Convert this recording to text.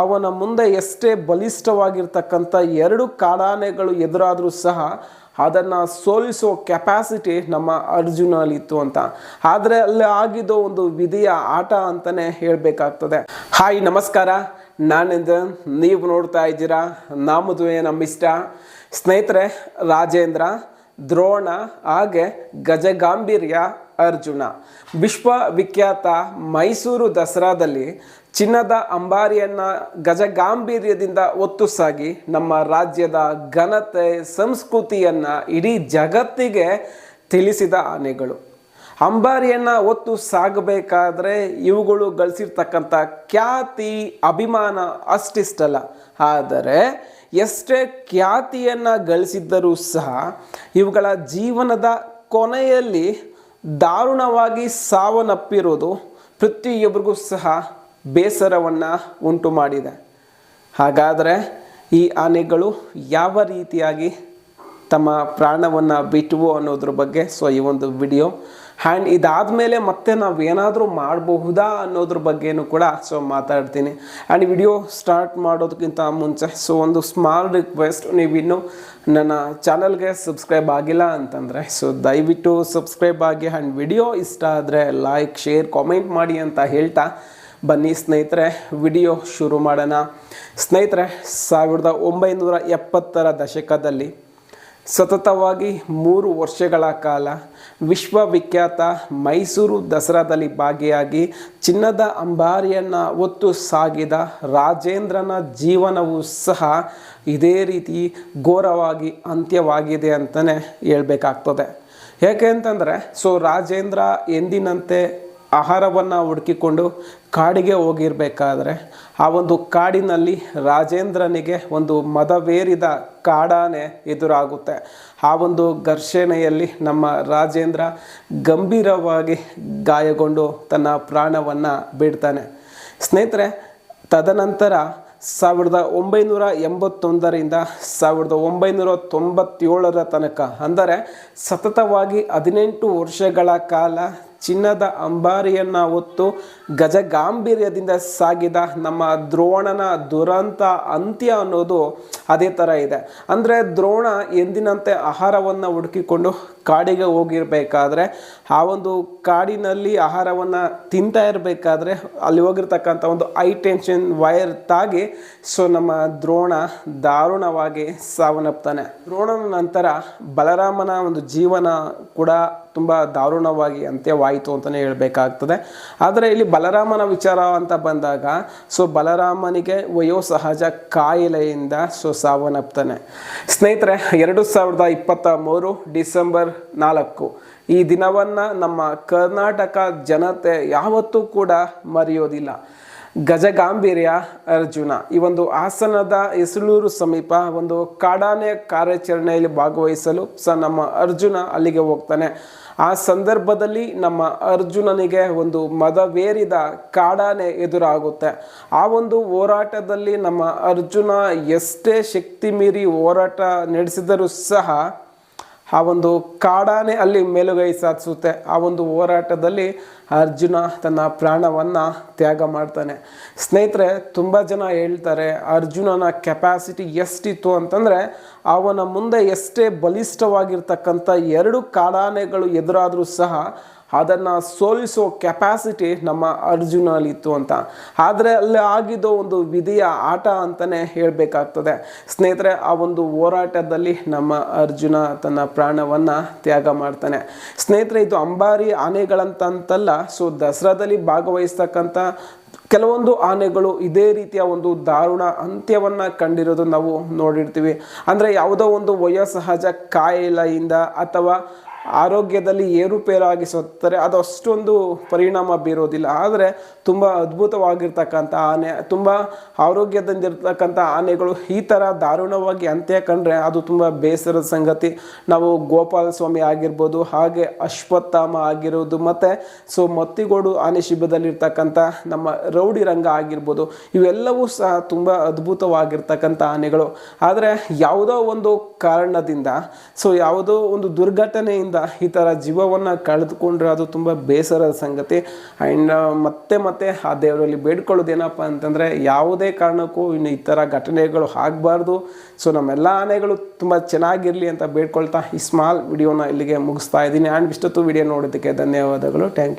ಅವನ ಮುಂದೆ ಎಷ್ಟೇ ಬಲಿಷ್ಠವಾಗಿರ್ತಕ್ಕಂಥ ಎರಡು ಕಾಡಾನೆಗಳು ಎದುರಾದರೂ ಸಹ ಅದನ್ನು ಸೋಲಿಸೋ ಕೆಪಾಸಿಟಿ ನಮ್ಮ ಅರ್ಜುನಲ್ಲಿತ್ತು ಅಂತ. ಆದರೆ ಅಲ್ಲಿ ಆಗಿದ್ದು ಒಂದು ವಿಧಿಯ ಆಟ ಅಂತಲೇ ಹೇಳಬೇಕಾಗ್ತದೆ. ಹಾಯ್, ನಮಸ್ಕಾರ. ನಾನಿಂದ ನೀವು ನೋಡ್ತಾ ಇದ್ದೀರಾ? ನಾಮದುವೆ ನಮ್ಮಿಷ್ಟ ಸ್ನೇಹಿತರೆ, ರಾಜೇಂದ್ರ, ದ್ರೋಣ, ಹಾಗೆ ಗಜಗಾಂಭೀರ್ಯ ಅರ್ಜುನ. ವಿಶ್ವವಿಖ್ಯಾತ ಮೈಸೂರು ದಸರಾದಲ್ಲಿ ಚಿನ್ನದ ಅಂಬಾರಿಯನ್ನ ಗಜಗಾಂಭೀರ್ಯದಿಂದ ಒತ್ತು ಸಾಗಿ ನಮ್ಮ ರಾಜ್ಯದ ಘನತೆ ಸಂಸ್ಕೃತಿಯನ್ನ ಇಡೀ ಜಗತ್ತಿಗೆ ತಿಳಿಸಿದ ಆನೆಗಳು. ಅಂಬಾರಿಯನ್ನ ಒತ್ತು ಸಾಗಬೇಕಾದ್ರೆ ಇವುಗಳು ಗಳಿಸಿರ್ತಕ್ಕಂಥ ಖ್ಯಾತಿ, ಅಭಿಮಾನ ಅಷ್ಟಿಷ್ಟಲ್ಲ. ಆದರೆ ಎಷ್ಟೇ ಖ್ಯಾತಿಯನ್ನು ಗಳಿಸಿದ್ದರೂ ಸಹ ಇವುಗಳ ಜೀವನದ ಕೊನೆಯಲ್ಲಿ ದಾರುಣವಾಗಿ ಸಾವನ್ನಪ್ಪಿರೋದು ಪ್ರತಿಯೊಬ್ಬರಿಗೂ ಸಹ ಬೇಸರವನ್ನು ಉಂಟು ಮಾಡಿದೆ ಹಾಗಾದರೆ ಈ ಆನೆಗಳು ಯಾವ ರೀತಿಯಾಗಿ ತಮ್ಮ ಪ್ರಾಣವನ್ನು ಬಿಟ್ಟವು ಅನ್ನೋದ್ರ ಬಗ್ಗೆ ಸೊ ಈ ಒಂದು ವಿಡಿಯೋ. ಆ್ಯಂಡ್ ಇದಾದಮೇಲೆ ಮತ್ತೆ ನಾವು ಏನಾದರೂ ಮಾಡಬಹುದಾ ಅನ್ನೋದ್ರ ಬಗ್ಗೆನೂ ಕೂಡ ಸೊ ಮಾತಾಡ್ತೀನಿ. ಆ್ಯಂಡ್ ವಿಡಿಯೋ ಸ್ಟಾರ್ಟ್ ಮಾಡೋದಕ್ಕಿಂತ ಮುಂಚೆ ಸೊ ಒಂದು ಸ್ಮಾಲ್ ರಿಕ್ವೆಸ್ಟ್ ನೀವು ಇನ್ನೂ ನನ್ನ ಚಾನಲ್ಗೆ ಸಬ್ಸ್ಕ್ರೈಬ್ ಆಗಿಲ್ಲ ಅಂತಂದರೆ, ಸೊ ದಯವಿಟ್ಟು ಸಬ್ಸ್ಕ್ರೈಬ್ ಆಗಿ ಆ್ಯಂಡ್ ವಿಡಿಯೋ ಇಷ್ಟ ಆದರೆ ಲೈಕ್ ಶೇರ್ ಕಾಮೆಂಟ್ ಮಾಡಿ ಅಂತ ಹೇಳ್ತಾ ಬನ್ನಿ ಸ್ನೇಹಿತರೆ, ವಿಡಿಯೋ ಶುರು ಮಾಡೋಣ. ಸ್ನೇಹಿತರೆ, ಸಾವಿರದ ಒಂಬೈನೂರ ಎಪ್ಪತ್ತರ ದಶಕದಲ್ಲಿ ಸತತವಾಗಿ ಮೂರು ವರ್ಷಗಳ ಕಾಲ ವಿಶ್ವವಿಖ್ಯಾತ ಮೈಸೂರು ದಸರಾದಲ್ಲಿ ಭಾಗಿಯಾಗಿ ಚಿನ್ನದ ಅಂಬಾರಿಯನ್ನು ಹೊತ್ತು ಸಾಗಿದ ರಾಜೇಂದ್ರನ ಜೀವನವು ಸಹ ಇದೇ ರೀತಿ ಘೋರವಾಗಿ ಅಂತ್ಯವಾಗಿದೆ ಅಂತಲೇ ಹೇಳಬೇಕಾಗ್ತದೆ. ಯಾಕೆ ಅಂತಂದರೆ ಸೊ ರಾಜೇಂದ್ರ ಎಂದಿನಂತೆ ಆಹಾರವನ್ನು ಹುಡುಕಿಕೊಂಡು ಕಾಡಿಗೆ ಹೋಗಿರಬೇಕಾದ್ರೆ ಆ ಒಂದು ಕಾಡಿನಲ್ಲಿ ರಾಜೇಂದ್ರನಿಗೆ ಒಂದು ಮದವೇರಿದ ಕಾಡಾನೆ ಎದುರಾಗುತ್ತೆ. ಆ ಒಂದು ಘರ್ಷಣೆಯಲ್ಲಿ ನಮ್ಮ ರಾಜೇಂದ್ರ ಗಂಭೀರವಾಗಿ ಗಾಯಗೊಂಡು ತನ್ನ ಪ್ರಾಣವನ್ನು ಬಿಡ್ತಾನೆ. ಸ್ನೇಹಿತರೆ, ತದನಂತರ ಸಾವಿರದ ಒಂಬೈನೂರ ಎಂಬತ್ತೊಂದರಿಂದ ಸಾವಿರದ ಒಂಬೈನೂರ ತೊಂಬತ್ತೇಳರ ತನಕ, ಅಂದರೆ ಸತತವಾಗಿ ಹದಿನೆಂಟು ವರ್ಷಗಳ ಕಾಲ ಚಿನ್ನದ ಅಂಬಾರಿಯನ್ನು ಹೊತ್ತು ಗಜಗಾಂಭೀರ್ಯದಿಂದ ಸಾಗಿದ ನಮ್ಮ ದ್ರೋಣನ ದುರಂತ ಅಂತ್ಯ ಅನ್ನೋದು ಅದೇ ಥರ ಇದೆ. ಅಂದರೆ ದ್ರೋಣ ಎಂದಿನಂತೆ ಆಹಾರವನ್ನು ಹುಡುಕಿಕೊಂಡು ಕಾಡಿಗೆ ಹೋಗಿರಬೇಕಾದ್ರೆ, ಆ ಒಂದು ಕಾಡಿನಲ್ಲಿ ಆಹಾರವನ್ನು ತಿಂತಾ ಇರಬೇಕಾದ್ರೆ ಅಲ್ಲಿ ಹೋಗಿರ್ತಕ್ಕಂಥ ಒಂದು ಹೈ ಟೆನ್ಷನ್ ವೈರ್ ತಾಗಿ ಸೊ ನಮ್ಮ ದ್ರೋಣ ದಾರುಣವಾಗಿ ಸಾವನ್ನಪ್ತಾನೆ. ದ್ರೋಣನ ನಂತರ ಬಲರಾಮನ ಒಂದು ಜೀವನ ಕೂಡ ತುಂಬ ದಾರುಣವಾಗಿ ಅಂತ್ಯವಾಯಿತು ಅಂತಲೇ ಹೇಳಬೇಕಾಗ್ತದೆ. ಆದರೆ ಇಲ್ಲಿ ಬಲರಾಮನ ವಿಚಾರ ಅಂತ ಬಂದಾಗ, ಸೊ ಬಲರಾಮನಿಗೆ ವಯೋಸಹಜ ಕಾಯಿಲೆಯಿಂದ ಸೊ ಸಾವನ್ನಪ್ತಾನೆ. ಸ್ನೇಹಿತರೆ, ಎರಡು ಸಾವಿರದ ಇಪ್ಪತ್ತ ಮೂರು ಡಿಸೆಂಬರ್ ನಾಲ್ಕು, ಈ ದಿನವನ್ನು ನಮ್ಮ ಕರ್ನಾಟಕ ಜನತೆ ಯಾವತ್ತೂ ಕೂಡ ಮರೆಯೋದಿಲ್ಲ. ಗಜಗಾಂಭೀರ್ಯ ಅರ್ಜುನ. ಈ ಒಂದು ಹಾಸನದ ಎಸಳೂರು ಸಮೀಪ ಒಂದು ಕಾಡಾನೆ ಕಾರ್ಯಾಚರಣೆಯಲ್ಲಿ ಭಾಗವಹಿಸಲು ಸ ನಮ್ಮ ಅರ್ಜುನ ಅಲ್ಲಿಗೆ ಹೋಗ್ತಾನೆ. ಆ ಸಂದರ್ಭದಲ್ಲಿ ನಮ್ಮ ಅರ್ಜುನನಿಗೆ ಒಂದು ಮದವೇರಿದ ಕಾಡಾನೆ ಎದುರಾಗುತ್ತೆ. ಆ ಒಂದು ಹೋರಾಟದಲ್ಲಿ ನಮ್ಮ ಅರ್ಜುನ ಎಷ್ಟೇ ಶಕ್ತಿ ಮೀರಿ ಹೋರಾಟ ನಡೆಸಿದರೂ ಸಹ ಆ ಒಂದು ಕಾಡಾನೆ ಅಲ್ಲಿ ಮೇಲುಗೈ ಸಾಧಿಸುತ್ತೆ. ಆ ಒಂದು ಹೋರಾಟದಲ್ಲಿ ಅರ್ಜುನ ತನ್ನ ಪ್ರಾಣವನ್ನು ತ್ಯಾಗ ಮಾಡ್ತಾನೆ. ಸ್ನೇಹಿತರೆ, ತುಂಬ ಜನ ಹೇಳ್ತಾರೆ, ಅರ್ಜುನನ ಕೆಪಾಸಿಟಿ ಎಷ್ಟಿತ್ತು ಅಂತಂದರೆ ಅವನ ಮುಂದೆ ಎಷ್ಟೇ ಬಲಿಷ್ಠವಾಗಿರ್ತಕ್ಕಂಥ ಎರಡು ಕಾಡಾನೆಗಳು ಎದುರಾದರೂ ಸಹ ಅದನ್ನು ಸೋಲಿಸೋ ಕೆಪಾಸಿಟಿ ನಮ್ಮ ಅರ್ಜುನಲ್ಲಿತ್ತು ಅಂತ. ಆದರೆ ಅಲ್ಲಿ ಆಗಿದ್ದು ಒಂದು ವಿಧಿಯ ಆಟ ಅಂತಲೇ ಹೇಳಬೇಕಾಗ್ತದೆ. ಸ್ನೇಹಿತರೆ, ಆ ಒಂದು ಹೋರಾಟದಲ್ಲಿ ನಮ್ಮ ಅರ್ಜುನ ತನ್ನ ಪ್ರಾಣವನ್ನು ತ್ಯಾಗ ಮಾಡ್ತಾನೆ. ಸ್ನೇಹಿತರೆ, ಇದು ಅಂಬಾರಿ ಆನೆಗಳಂತಂತಲ್ಲ ಸೊ ದಸರಾದಲ್ಲಿ ಭಾಗವಹಿಸ್ತಕ್ಕಂಥ ಕೆಲವೊಂದು ಆನೆಗಳು ಇದೇ ರೀತಿಯ ಒಂದು ದಾರುಣ ಅಂತ್ಯವನ್ನು ಕಂಡಿರೋದು ನಾವು ನೋಡಿರ್ತೀವಿ. ಅಂದರೆ ಯಾವುದೋ ಒಂದು ವಯೋಸಹಜ ಕಾಯಿಲೆಯಿಂದ ಅಥವಾ ಆರೋಗ್ಯದಲ್ಲಿ ಏರುಪೇರಾಗಿ ಸತ್ತರೆ ಅದು ಅಷ್ಟೊಂದು ಪರಿಣಾಮ ಬೀರೋದಿಲ್ಲ. ಆದರೆ ತುಂಬ ಅದ್ಭುತವಾಗಿರ್ತಕ್ಕಂಥ ಆನೆ, ತುಂಬ ಆರೋಗ್ಯದಿಂದಿರ್ತಕ್ಕಂಥ ಆನೆಗಳು ಈ ಥರ ದಾರುಣವಾಗಿ ಅಂತ್ಯ ಕಂಡ್ರೆ ಅದು ತುಂಬ ಬೇಸರದ ಸಂಗತಿ. ನಾವು ಗೋಪಾಲ ಸ್ವಾಮಿ ಆಗಿರ್ಬೋದು, ಹಾಗೆ ಅಶ್ವತ್ಥಾಮ ಆಗಿರೋದು, ಮತ್ತು ಸೊ ಮತ್ತಿಗೋಡು ಆನೆ ಶಿಬಿರದಲ್ಲಿರ್ತಕ್ಕಂಥ ನಮ್ಮ ರೌಡಿ ರಂಗ ಆಗಿರ್ಬೋದು, ಇವೆಲ್ಲವೂ ಸಹ ತುಂಬ ಅದ್ಭುತವಾಗಿರ್ತಕ್ಕಂಥ ಆನೆಗಳು. ಆದರೆ ಯಾವುದೋ ಒಂದು ಕಾರಣದಿಂದ, ಸೊ ಯಾವುದೋ ಒಂದು ದುರ್ಘಟನೆಯಿಂದ ಈ ಥರ ಜೀವವನ್ನು ಕಳೆದುಕೊಂಡ್ರೆ ಅದು ತುಂಬ ಬೇಸರದ ಸಂಗತಿ. ಆ್ಯಂಡ್ ಮತ್ತೆ ಮತ್ತೆ ಆ ದೇವರಲ್ಲಿ ಬೇಡ್ಕೊಳ್ಳೋದೇನಪ್ಪ ಅಂತಂದರೆ ಯಾವುದೇ ಕಾರಣಕ್ಕೂ ಇನ್ನು ಈ ಥರ ಘಟನೆಗಳು ಆಗಬಾರ್ದು. ಸೊ ನಮ್ಮೆಲ್ಲ ಆನೆಗಳು ತುಂಬ ಚೆನ್ನಾಗಿರಲಿ ಅಂತ ಬೇಡ್ಕೊಳ್ತಾ ಈ ಸ್ಮಾಲ್ ವಿಡಿಯೋನ ಇಲ್ಲಿಗೆ ಮುಗಿಸ್ತಾ ಇದ್ದೀನಿ. ಆ್ಯಂಡ್ ಇಷ್ಟೊತ್ತು ವಿಡಿಯೋ ನೋಡೋದಕ್ಕೆ ಧನ್ಯವಾದಗಳು. Thank you